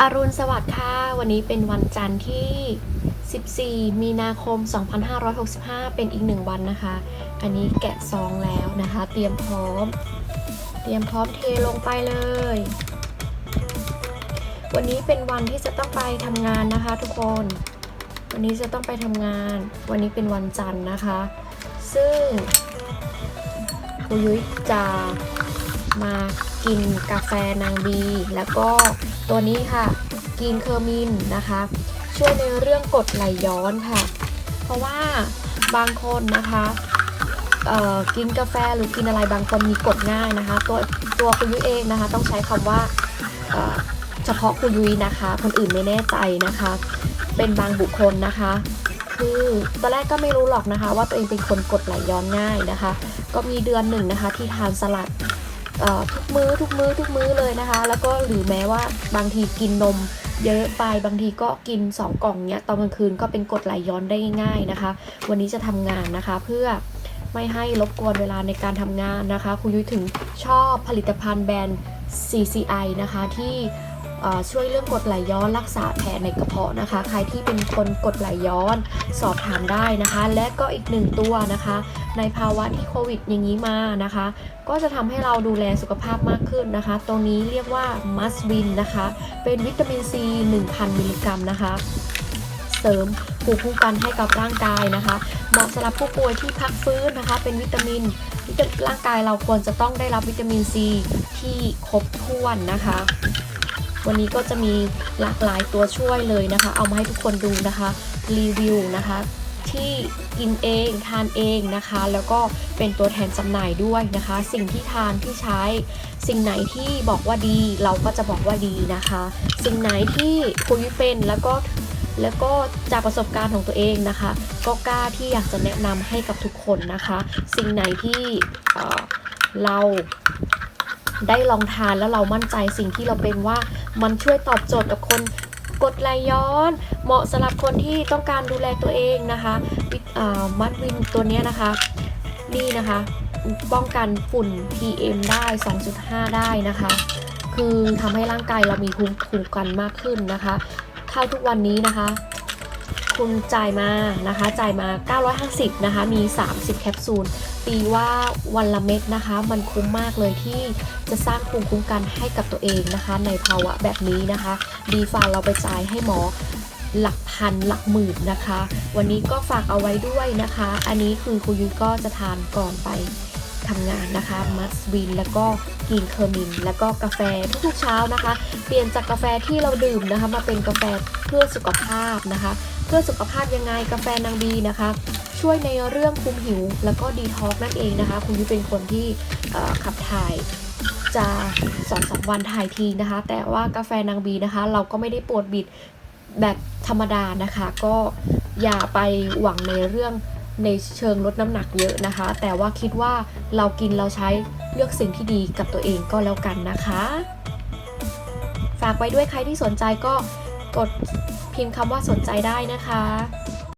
อรุณสวัสดิ์ค่ะ วันนี้เป็นวันจันทร์ที่ 14 มีนาคม 2565 เป็นอีกหนึ่งวันนะคะ อันนี้แกะซองแล้วนะคะ เตรียมพร้อม เตรียมพร้อมเทลงไปเลย วันนี้เป็นวันที่จะต้องไปทำงานนะคะทุกคน วันนี้จะต้องไปทำงาน วันนี้เป็นวันจันทร์นะคะ ซึ่งครูยุ้ยจะ มากินกาแฟนางบี แล้วก็ตัวนี้ค่ะกินเคอร์มินนะคะ ช่วยในเรื่องกดไหลย้อนค่ะ เพราะว่าบางคนนะคะกินกาแฟหรือกินอะไรบางคนมีกดง่ายนะคะ ตัวตัวคุณยุ้ยเองนะคะ ต้องใช้คำว่าเฉพาะคุณยุ้ยนะคะ คนอื่นไม่แน่ใจนะคะ เป็นบางบุคคลนะคะ คือตอนแรกก็ไม่รู้หรอกนะคะ ว่าตัวเองเป็นคนกดไหลย้อนง่ายนะคะ ก็มีเดือนหนึ่งนะคะ ที่ทานสลัด ทุกมื้อทุกมื้อทุกมื้อเลยนะคะ แล้วก็หรือแม้ว่าบางทีกินนมเยอะไปบางทีก็กิน 2 กล่องเนี้ยตอนกลางคืนก็เป็นกรดไหลย้อนได้ง่าย ๆนะคะ วันนี้จะทำงานนะคะเพื่อไม่ให้รบกวนเวลาในการทำงานนะคะ คุณยุ้ยถึงชอบผลิตภัณฑ์แบรนด์ CCI นะคะที่ ช่วยเรื่องกดไหลย้อนรักษาแผลในกระเพาะนะคะ ใครที่เป็นคนกดไหลย้อนสอบถามได้นะคะ และก็อีกหนึ่งตัวนะคะ ในภาวะที่โควิดอย่างนี้มานะคะ ก็จะทำให้เราดูแลสุขภาพมากขึ้นนะคะ ตรงนี้เรียกว่า must win นะคะ เป็นวิตามินซี 1000 มิลลิกรัมนะคะ เสริมภูมิคุ้มกันให้กับร่างกายนะคะ เหมาะสำหรับผู้ป่วยที่พักฟื้นนะคะ เป็นวิตามินร่างกายเราควรจะต้องได้รับวิตามินซีที่ครบถ้วนนะคะ วันนี้ก็จะมีหลากหลายตัวช่วยเลยนะคะ เอามาให้ทุกคนดูนะคะรีวิวนะคะที่กินเองทานเองนะคะ แล้วก็เป็นตัวแทนจำหน่ายด้วยนะคะ สิ่งที่ทานที่ใช้ สิ่งไหนที่บอกว่าดีเราก็จะบอกว่าดีนะคะ สิ่งไหนที่คุยเป็นแล้วก็แล้วก็จากประสบการณ์ของตัวเองนะคะ ก็กล้าที่อยากจะแนะนำให้กับทุกคนนะคะ สิ่งไหนที่เเรา ได้ลองทานแล้วเรามั่นใจสิ่งที่เราเป็นว่ามันช่วยตอบโจทย์กับคนกดไหลย้อน เหมาะสำหรับคนที่ต้องการดูแลตัวเองนะคะมัดวินตัวนี้นะคะ นี่นะคะป้องกันฝุ่น PM ได้ 2.5 ได้นะคะ คือทำให้ร่างกายเรามีภูมิคุ้มกันมากขึ้นนะคะเข้าทุกวันนี้นะคะ คุณจ่ายมานะคะ จ่ายมา 950 นะคะ มี 30 แคปซูล ตีว่าวันละเม็ดนะคะ มันคุ้มมากเลยที่จะสร้างภูมิคุ้มกันให้กับตัวเองนะคะ ในภาวะแบบนี้นะคะ ดีฟาเราไปจ่ายให้หมอหลักพันหลักหมื่นนะคะ วันนี้ก็ฝากเอาไว้ด้วยนะคะ อันนี้คือครูยุ้ยก็จะทานก่อนไปทำงานนะคะ มัสวิน แล้วก็กินเคอร์มิน แล้วก็กาแฟทุกๆเช้านะคะ เปลี่ยนจากกาแฟที่เราดื่มนะคะ มาเป็นกาแฟเพื่อสุขภาพนะคะ เพื่อสุขภาพยังไงกาแฟนางบีนะคะช่วยในเรื่องคุมหิว แล้วก็ดีท็อกนั่นเองนะคะ คุณยุ้ยเป็นคนที่ขับถ่ายจะสองสามวันถ่ายทีนะคะ แต่ว่ากาแฟนางบีนะคะ เราก็ไม่ได้ปวดบิดแบบธรรมดานะคะ ก็อย่าไปหวังในเรื่องในเชิงลดน้ำหนักเยอะนะคะ แต่ว่าคิดว่าเรากินเราใช้เลือกสิ่งที่ดีกับตัวเองก็แล้วกันนะคะ ฝากไว้ด้วยใครที่สนใจก็กดพิมพ์คำว่าสนใจได้นะคะ